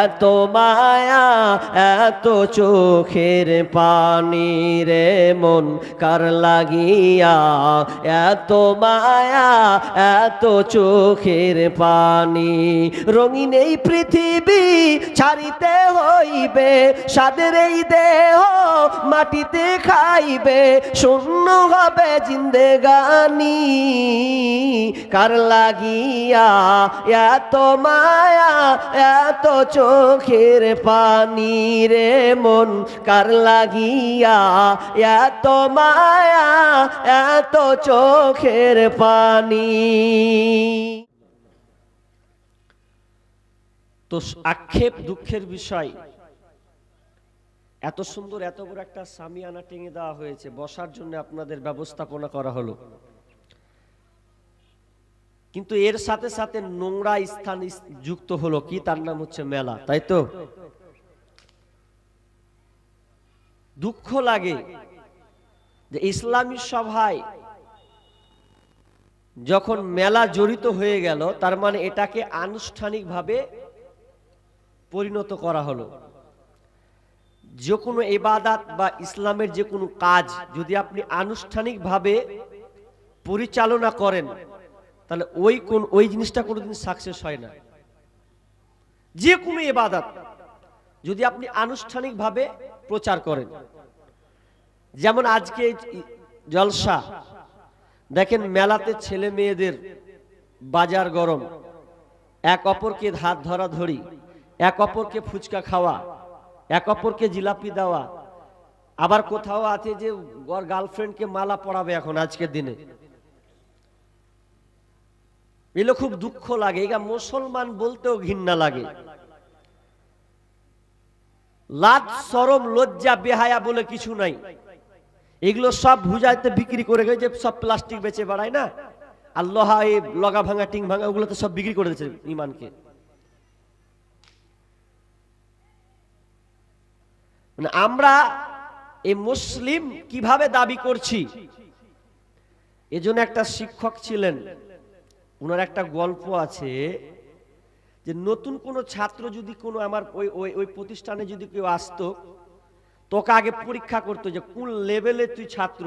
এত মায়া, এত চোখের পানি রে মন কার লাগিয়া? এত মায়া, এত চোখের পানি রঙিন এই পৃথিবী ছাড়িতে হইবে সাদের এই দেহ মাটিতে খাইবে, শূন্য হবে জিন্দেগানি। কার লাগিয়া এত মায়া, এত চোখের পানি রে মন কার লাগিয়া? এত মায়া, এত চোখের পানি। তো আক্ষেপ দুঃখের বিষয়। এত সুন্দর, এত বড় একটা সামিয়ানা টেঙে দেওয়া হয়েছে। বসার জন্য আপনাদের ব্যবস্থাপনা করা হলো। কিন্তু এর সাথে সাথে নোংরা স্থান যুক্ত হলো কি? তার নাম হচ্ছে মেলা, তাই তো? দুঃখ লাগে যে ইসলামী সভায় যখন মেলা জড়িত হয়ে গেল, তার মানে এটাকে আনুষ্ঠানিকভাবে পরিণত করা হলো। যে কোনো এবাদাত বা ইসলামের যে কোনো কাজ যদি আপনি আনুষ্ঠানিকভাবে পরিচালনা করেন তাহলে ওই কোন, ওই জিনিসটা কোনোদিন সাকসেস হয় না। যে কোনো এবাদাত যদি আপনি আনুষ্ঠানিকভাবে প্রচার করেন। যেমন আজকে জলসা, দেখেন মেলাতে ছেলে মেয়েদের বাজার গরম। এক অপরকে হাত ধরা ধরি এক অপরকে ফুচকা খাওয়া, এক অপরকে জিলাপি দেওয়া। আবার কোথাও আছে যে গার্লফ্রেন্ডকে মালা পরাবে এখন আজকের দিনে। এগুলো খুব দুঃখ লাগে এটা মুসলমান বলতেও ঘৃণা লাগে। লাজ, সরম, লজ্জা, বেহায়া বলে কিছু নাই। এগুলো সব ভুজাইতে বিক্রি করে গেছে সব প্লাস্টিক বেচে বেড়ায় না? আর লোহা, এই লগা ভাঙা, টিং ভাঙা ওগুলো তো সব বিক্রি করে দিয়েছে ইমানকে। মানে আমরা এই মুসলিম কীভাবে দাবি করছি? এজন্য একটা শিক্ষক ছিলেন ওনার একটা গল্প আছে যে নতুন কোনো ছাত্র যদি কোনো আমার ওই ওই ওই প্রতিষ্ঠানে যদি কেউ আসতো, তোকে আগে পরীক্ষা করতো যে কোন লেভেলে তুই ছাত্র,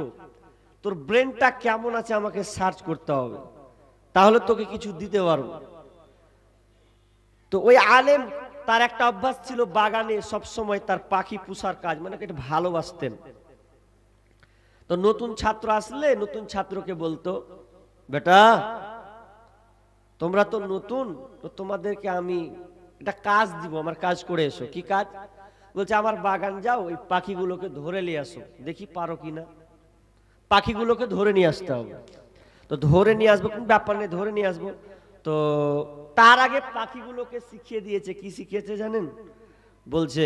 তোর ব্রেনটা কেমন আছে আমাকে সার্চ করতে হবে, তাহলে তোকে কিছু দিতে পারব। তো ওই আলেম তার একটা অভ্যাস ছিল বাগানে সব সময় তার পাখি পুষার কাজ মানে এটা ভালোবাসতেন। তো নতুন ছাত্র আসলে নতুন ছাত্রকে বলতো, বেটা তোমরা তো নতুন, তো তোমাদেরকে আমি একটা কাজ দিব, আমার কাজ করে এসো। কি কাজ? বলছে, আমার বাগান যাও, ওই পাখিগুলোকে ধরে নিয়ে আসো। দেখি পারো কিনা পাখিগুলোকে ধরে নিয়ে আসতে হবে। তো ধরে নিয়ে আসব, কোন ব্যাপার নেই, ধরে নিয়ে আসব। তো তার আগে পাখিগুলোকে শিখিয়ে দিয়েছে। কি শিখিয়েছে জানেন? বলছে,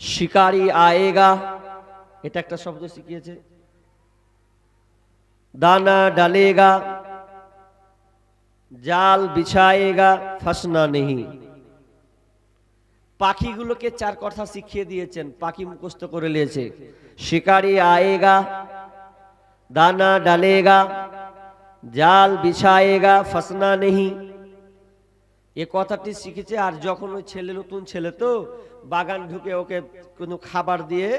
শিকারি আয়েগা। এটা একটা শব্দ শিখিয়েছে। দানা ডালেগা। জাল বিছায়েগা, ফাসনা নেহি। পাখিগুলোকে চার কথা শিখিয়ে দিয়েছেন, পাখি মুখস্থ করে নিয়েছে। শিকারি আয়েগা, দানা ডালেগা, জাল বিছায়েগা, ফাসনা নেহি। এ কথাটি শিখেছে, আর যখন ওই ছেলে, নতুন ছেলে তো, বাগান ঢুকে ওকে কোনো খাবার দিয়ে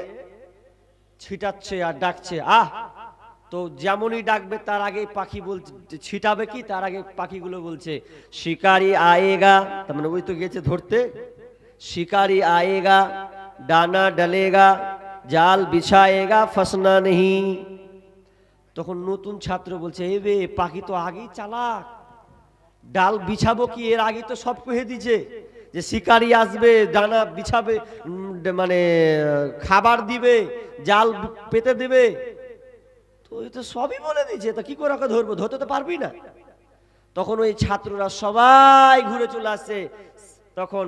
ছিটাচ্ছে আর ডাকছে, আহ তো যেমনই ডাকবে, তার আগে পাখি বলছে, ছিটাবে কি? তার আগে পাখিগুলো বলছে, শিকারি আয়েগা। তার মানে ওই তো গেছে ধরতে। শিকারি আয়েগা, ডানা ডালেগা, জাল বিছায়েগা, ফসনা নেহি। তখন নতুন ছাত্র বলছে, এ বে, পাখি তো আগেই চালাক। ডাল বিছাবো কি? এর আগে তো সব কহে দিছে যে শিকারি আসবে, ডানা বিছাবে মানে খাবার দিবে, জাল পেতে দেবে। এই তো সবই বলে দিয়েছে, তা কি করে ওকে ধরবো? ধরতে তো পারবি না। তখন ওই ছাত্ররা সবাই ঘুরে চলে আসছে তখন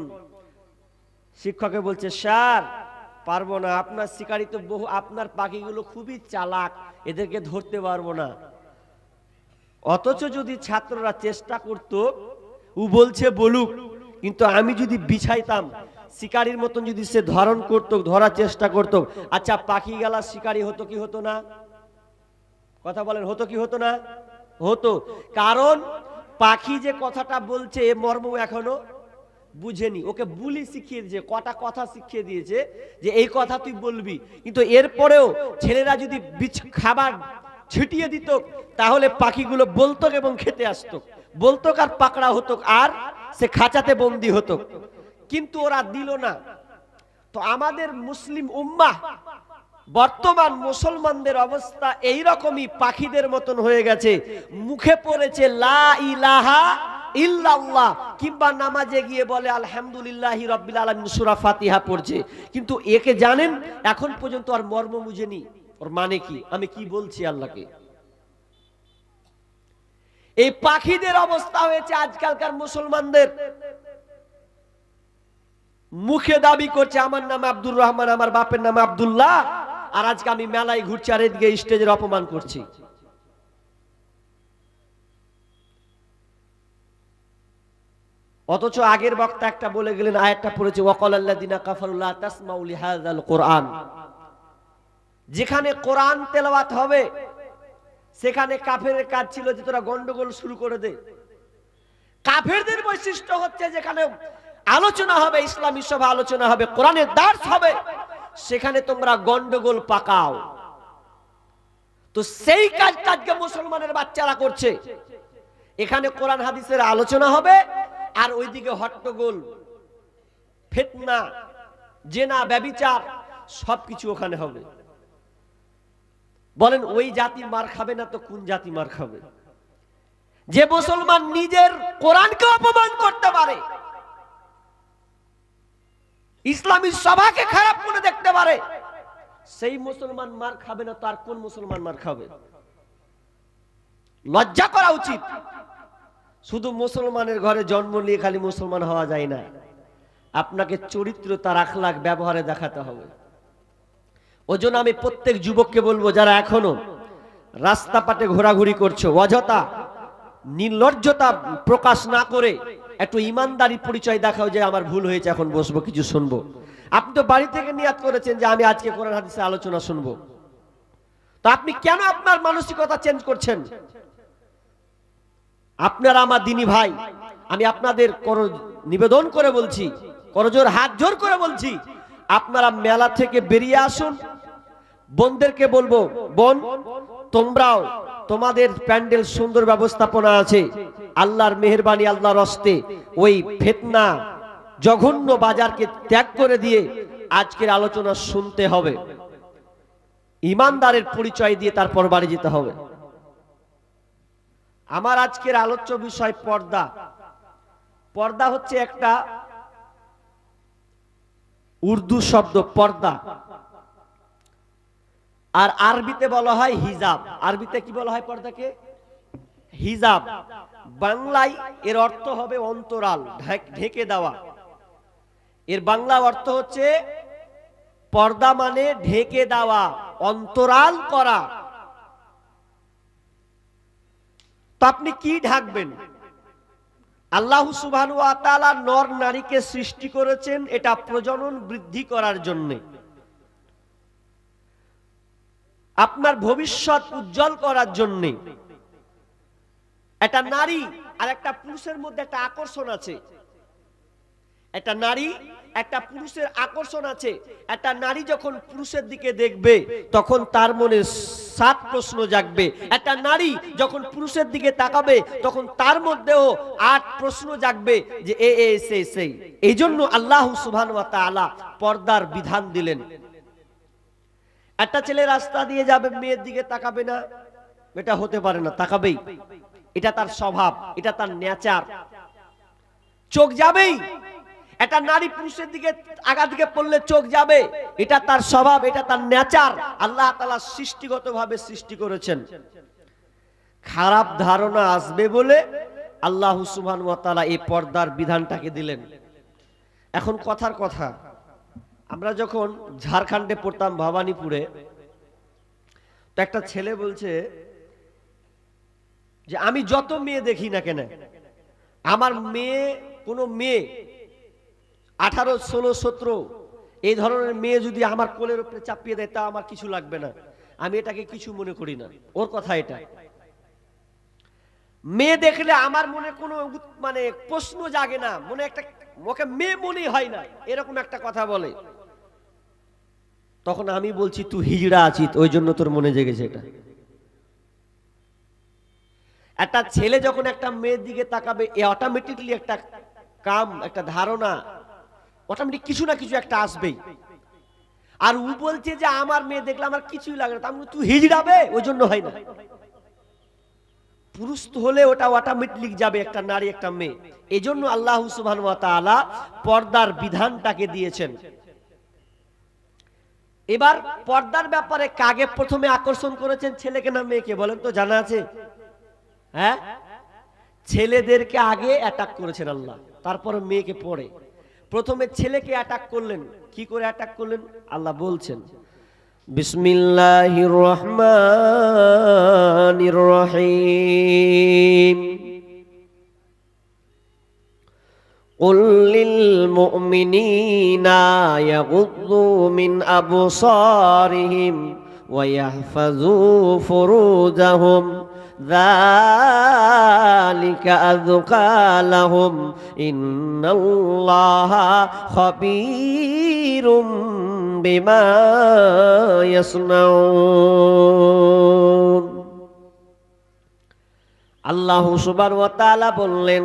শিক্ষকে বলছে, স্যার, পারব না। আপনার শিকারি তো বহু, আপনার পাখিগুলো খুবই চালাক। এদেরকে ধরতে পারব না। অথচ যদি ছাত্ররা চেষ্টা করত, ও বলছে, বলুক, কিন্তু আমি যদি বিছাইতাম, শিকারির মতন যদি সে ধারণ করত, ধরার চেষ্টা করত আচ্ছা পাখি গেলা শিকারি হতো কি হতো না? কথা বলেন, হতো কি হতো না? হতো। কারণ পাখি যে কথাটা বলছে, এ মর্ম এখনও বুঝেনি। ওকে বুলি শিখিয়ে দিয়েছে, কটা কথা শিখিয়ে দিয়েছে যে এই কথা তুই বলবি। কিন্তু এরপরেও ছেলেরা যদি খাবার ছিটিয়ে দিত, তাহলে পাখিগুলো বলতো এবং খেতে আসতো। বলতো আর পাকড়া হতো, আর সে খাঁচাতে বন্দি হতো। কিন্তু ওরা দিল না। তো আমাদের মুসলিম উম্মাহ বর্তমান মুসলমানদের অবস্থা এই রকমই পাখিদের মতন হয়ে গেছে। মুখে পড়েছে লা ইলাহা ইল্লাল্লাহ, কিংবা নামাজে গিয়ে বলে, আলহামদুলিল্লাহি রব্বিল আলামিন, সূরা ফাতিহা পড়ছে। কিন্তু একে জানেন, এখন পর্যন্ত আর মর্ম বুঝেনি ওর মানে কি? আমি কি বলছি আল্লাহকে? এই পাখিদের অবস্থা হয়েছে আজকালকার মুসলমানদের। মুখে দাবি করছে, আমার নাম আব্দুর রহমান, আমার বাপের নাম আব্দুল্লাহ। আর আজকে আমি মেলায় ঘুরছি আর এদিকে স্টেজের অপমান করছি। অথচ আগের বক্তা একটা বলে গেলেন, আয়াতটা পড়েছে কোরআন। যেখানে কোরআন তেলাওয়াত হবে, সেখানে কাফের কাজ ছিল যে তোরা গন্ডগোল শুরু করে দে। কাফেরদের বৈশিষ্ট্য হচ্ছে যেখানে আলোচনা হবে, ইসলামী সভা আলোচনা হবে, কোরআনের দার্স হবে সেখানে তোমরা গন্ডগোল পাকাও। তো সেই কাজটা আজকে মুসলমানের বাচ্চারা করছে। এখানে কোরআন হাদিসের আলোচনা হবে, আর ওইদিকে হট্টগোল, ফেতনা, জেনা, ব্যবিচার, সবকিছু ওখানে হবে। বলেন, ওই জাতি মার খাবে না তো কোন জাতি মার খাবে? যে মুসলমান নিজের কোরআনকে অপমান করতে পারে ইসলামী সভাকে খারাপ করে দেখতে পারে। সেই মুসলমান মার খাবে না তো আর কোন মুসলমান মার খাবে? লজ্জা করা উচিত। শুধু মুসলমানের ঘরে জন্ম নিয়ে খালি মুসলমান হওয়া যায় না। আপনাকে চরিত্র তার আখলাখ ব্যবহারে দেখাতে হবে। ওই জন্য আমি প্রত্যেক যুবককে বলব, যারা এখনও রাস্তা পাটে ঘোরাঘুরি করছ, অযথা নির্লজ্জতা প্রকাশ না করে একটু ইমানদারি পরিচয় দেখাও যে আমার ভুল হয়েছে, এখন বসবো, কিছু শুনব। আপনি তো বাড়ি থেকে নিয়াত করেছেন যে আমি আজকে কোরআন হাদিসে আলোচনা শুনব। তো আপনি কেন আপনার মানসিকতা চেঞ্জ করছেন? আপনারা আমার দিনী ভাই, আমি আপনাদের কর, নিবেদন করে বলছি, করজোর হাত জোর করে বলছি, আপনারা মেলা থেকে বেরিয়ে আসুন বোনদেরকে বলব, বোন, তোমরাও তোমাদের প্যান্ডেল সুন্দর ব্যবস্থাপনা আছে। আল্লাহর মেহরবানি, আল্লাহর রস্তে ওই ফেতনা জঘন্য বাজারকে ত্যাগ করে দিয়ে আজকের আলোচনা শুনতে হবে। ইমানদারের পরিচয় দিয়ে তারপর বাড়ি যেতে হবে। আমার আজকের আলোচ্য বিষয় পর্দা। পর্দা হচ্ছে একটা উর্দু শব্দ, পর্দা। আর আরবিতে বলা হয় হিজাব। আরবিতে কি বলা হয় পর্দাকে? হিজাব। বাংলায় এর অর্থ হবে অন্তরাল, ঢেক- দেওয়া। এর বাংলা অর্থ হচ্ছে পর্দা মানে ঢেকে দেওয়া, অন্তরাল করা। তো আপনি কি ঢাকবেন? আল্লাহ তাআলা নর নারীকে সৃষ্টি করেছেন, এটা প্রজনন বৃদ্ধি করার জন্য। আপনার ভবিষ্যৎ উজ্জ্বল করার জন্য। একটা নারী আর একটা পুরুষের মধ্যে একটা আকর্ষণ আছে। একটা নারী, একটা পুরুষের আকর্ষণ আছে। একটা নারী যখন পুরুষের দিকে দেখবে, তখন তার মনে সাত প্রশ্ন জাগবে। একটা নারী যখন পুরুষের দিকে তাকাবে, তখন তার মধ্যেও আট প্রশ্ন জাগবে যে এ এ সেই সেই। এই জন্য আল্লাহ সুবহান ওয়া তাআলা পর্দার বিধান দিলেন। একটা ছেলে রাস্তা দিয়ে যাবে, মেয়ের দিকে তাকাবে না। এটা হতে পারে না, তাকাবেই। এটা তার স্বভাব, এটা তার নেচার। চোখ যাবেই। একটা নারী পুরুষের দিকে আগা দিকে পড়লে চোখ যাবে। এটা তার স্বভাব, এটা তার নেচার। আল্লাহ তালা সৃষ্টিগত ভাবে সৃষ্টি করেছেন। খারাপ ধারণা আসবে বলে আল্লাহ সুবহান এই পর্দার বিধানটাকে দিলেন। এখন কথার কথা আমরা যখন ঝাড়খণ্ডে পড়তাম ভবানীপুরে, তো একটা ছেলে বলছে যে, আমি যত মেয়ে দেখি না কেন, আমার মেয়ে, কোনো মেয়ে, আঠারো, ষোলো, সতেরো, এই ধরনের মেয়ে যদি আমার কোলের উপরে চাপিয়ে দেয়, তা আমার কিছু লাগবে না। আমি এটাকে কিছু মনে করি না। ওর কথা এটা। মেয়ে দেখলে আমার মনে কোনো মানে প্রশ্ন জাগে না, মনে একটা, ওকে মেয়ে মনে হয় না, এরকম একটা কথা বলে। তখন আমি বলছি, তুই হিজড়া আছিস, ওই জন্য তোর মনে জেগেছে এটা। একটা ছেলে যখন একটা মেয়ের দিকে তাকাবে, এ অটোমেটিকলি একটা কাম, একটা ধারণা অটোমেটিক কিছু না কিছু একটা আসবেই। আর ও বলছে যে, আমার মেয়ে দেখলে আমার কিছুই লাগে না। তার মানে তুই হিজড়াবে, ওই জন্য হয় না। পুরুষ হলে ওটা অটোমেটিক যাবে একটা নারী, একটা মেয়ে। এই জন্য আল্লাহ সুবহান ওয়া তাআলা পর্দার বিধানটাকে দিয়েছেন। এবার পর্দার ব্যাপারে কাগে প্রথমে আকর্ষণ করেছেন ছেলেকে না মেয়েকে বলেন তো জানা আছে? হ্যাঁ? ছেলেদেরকে আগে অ্যাটাক করেছেন আল্লাহ, তারপরে মেয়েকে পড়ে। প্রথমে ছেলেকে অ্যাটাক করলেন, কি করে অ্যাটাক করলেন? আল্লাহ বলছেন, বিসমিল্লাহির রহমানির রহিম। قل للمؤمنين يغضوا من أبصارهم ويحفظوا فروجهم ذلك أذكى لهم إن الله خبير بما يصنعون আল্লাহ সুবার ও তাআলা বললেন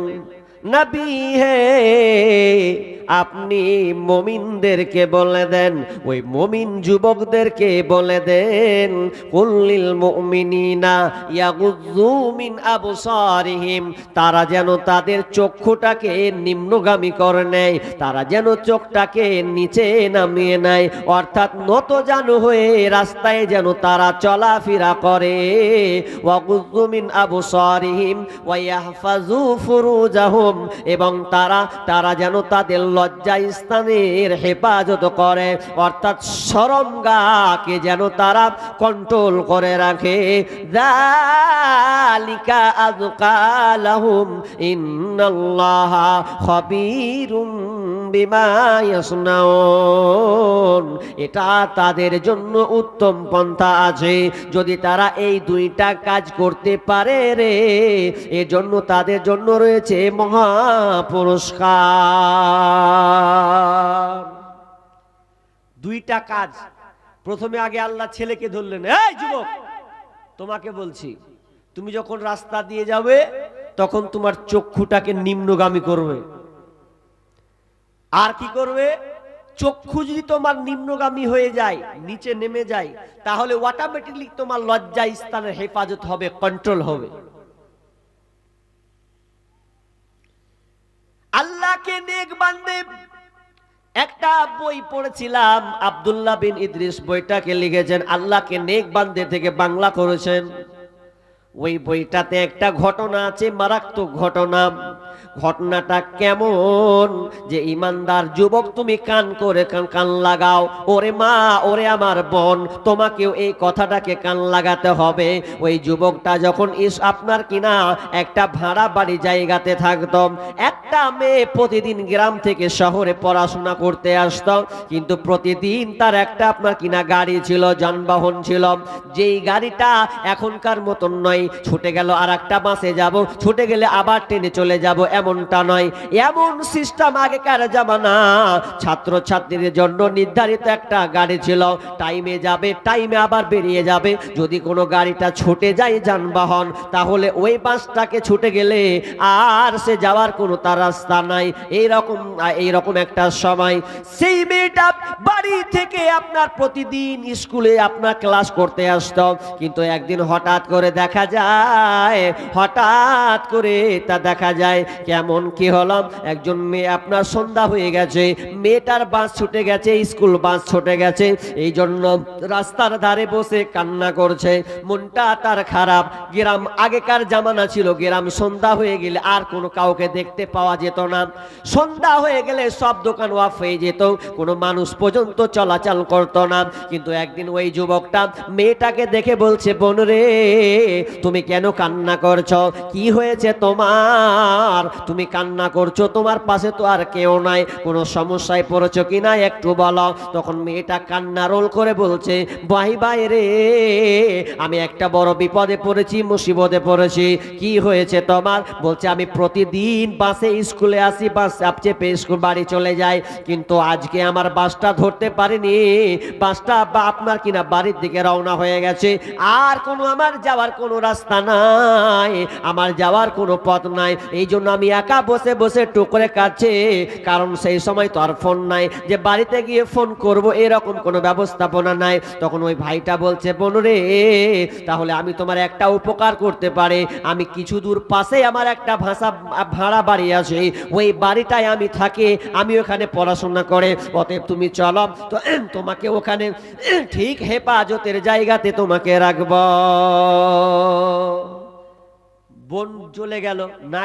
नबी है। আপনি মমিনদেরকে বলে দেন, ওই মমিন যুবকদেরকে বলে দেন, কুল্লিল মুমিনিনা ইয়াগুযু মিন তারা যেন তাদের চক্ষুটাকে নিম্নগামী করে নেয়, তারা যেন চোখটাকে নিচে নামিয়ে নেয়, অর্থাৎ নত জানু হয়ে রাস্তায় যেন তারা চলাফেরা করে। ওয়াগুযু মিন আবসারিহিম ওয়া ফুরুজাহুম, এবং তারা তারা যেন তাদের লজ্জা স্থানের হেফাজত করে। অর্থাৎ সরঙ্গাকে যেন তারা কন্ট্রোল করে রাখে। যালিকা আযকালাহুম ইন্নাল্লাহা খবীরুম এটা তাদের জন্য উত্তম পন্থা আছে। যদি তারা এই দুইটা কাজ করতে পারে রে, এজন্য তাদের জন্য রয়েছে মহা পুরস্কার দুইটা কাজ। প্রথমে আগে আল্লাহ ছেলেকে ধরলেন। যুবক, তোমাকে বলছি, তুমি যখন রাস্তা দিয়ে যাবে, তখন তোমার চক্ষুটাকে নিম্নগামী করবে। আর কি করবে? চক্ষু যদি তোমার নিম্নগামী হয়ে যায়, নিচে নেমে যায়, তাহলে অটোমেটিকলি তোমার লজ্জা স্থানের হেফাজত হবে কন্ট্রোল হবে। আল্লাহকে নেক বান্দে, একটা বই পড়েছিলাম, আব্দুল্লাহ বিন ইদ্রিস বইটাকে লিখেছেন, আল্লাহকে নেক বান্দে থেকে বাংলা করেছেন। ওই বইটাতে একটা ঘটনা আছে, মারাত্মক ঘটনা। ঘটনাটা কেমন যে ইমানদার যুবক, তুমি কান করে কান কান লাগাও। ওরে মা, ওরে আমার বোন, তোমাকেও এই কথাটাকে কান লাগাতে হবে। ওই যুবকটা যখন ইস আপনার কিনা একটা ভাড়া বাড়ি জায়গাতে থাকতো, একটা মেয়ে প্রতিদিন গ্রাম থেকে শহরে পড়াশোনা করতে আসতো, কিন্তু প্রতিদিন তার একটা আপনার কিনা গাড়ি ছিল, যানবাহন ছিল। যেই গাড়িটা এখনকার মতন নয় ছুটে গেল আর একটা বাসে যাব, ছুটে গেলে আবার ট্রেনে চলে যাব, এমনটা নয়। এমন সিস্টেম আগেকার জামানা। ছাত্র ছাত্রীদের জন্য নির্ধারিত একটা গাড়ি ছিল। টাইমে যাবে টাইমে আবার বেরিয়ে যাবে। যদি কোনো গাড়িটা ছুটে যায় যানবাহন, তাহলে ওই বাসটাকে ছুটে গেলে আর সে যাওয়ার কোনো তার রাস্তা নাই। এইরকম এইরকম একটা সময়। সেই মেয়েটা বাড়ি থেকে আপনার প্রতিদিন স্কুলে আপনার ক্লাস করতে আসত। কিন্তু একদিন হঠাৎ করে দেখা যায় হঠাৎ করে তা দেখা যায়, কেমন কি হলাম? একজন মেয়ে আপনার সন্ধ্যা হয়ে গেছে, মেয়েটার বাস ছুটে গেছে, স্কুল বাস ছুটে গেছে এই জন্য রাস্তার ধারে বসে কান্না করছে। মনটা তার খারাপ। গ্রাম, আগেকার জামানা ছিল, গ্রাম সন্ধ্যা হয়ে গেলে আর কোনো কাউকে দেখতে পাওয়া যেত না। সন্ধ্যা হয়ে গেলে সব দোকান ওয়াফ হয়ে যেত, কোনো মানুষ পর্যন্ত চলাচল করতো না। কিন্তু একদিন ওই যুবকটা মেয়েটাকে দেখে বলছে, বোন রে তুমি কেন কান্না করছ? কি হয়েছে তোমার? তুমি কান্না করছ, তোমার পাশে তো আর কেউ নাই। কোনো সমস্যায় পড়েছো কি না একটু বলো। তখন মেয়েটা কান্না রোল করে বলছে ভাই ভাই রে, আমি একটা বড় বিপদে পড়েছি, মুসিবতে পড়েছি। কি হয়েছে তোমার? বলছে, আমি প্রতিদিন বাসে স্কুলে আসি, বাস চাপ স্কুল বাড়ি চলে যাই। কিন্তু আজকে আমার বাসটা ধরতে পারিনি। বাসটা আপনার কিনা বাড়ির দিকে রওনা হয়ে গেছে। আর কোনো আমার যাওয়ার কোনো রাস্তা নাই, আমার যাওয়ার কোনো পথ নাই। এই জন্য আমি একা বসে বসে টুকরে কাটছে, কারণ সেই সময় তো আর ফোন নাই। যে বাড়িতে গিয়ে ফোন করব, এরকম কোনো ব্যবস্থাপনা নাই। তখন ওই ভাইটা বলছে, বোন রে, তাহলে আমি তোমার একটা উপকার করতে পারে। আমি কিছু দূর পাশে আমার একটা ভাষা, ভাড়া বাড়ি আছে। ওই বাড়িটায় আমি থাকি, আমি ওখানে পড়াশোনা করে। অতএব তুমি চলো, তো তোমাকে ওখানে ঠিক হেফাজতের জায়গাতে তোমাকে রাখব। বোন চলে গেল না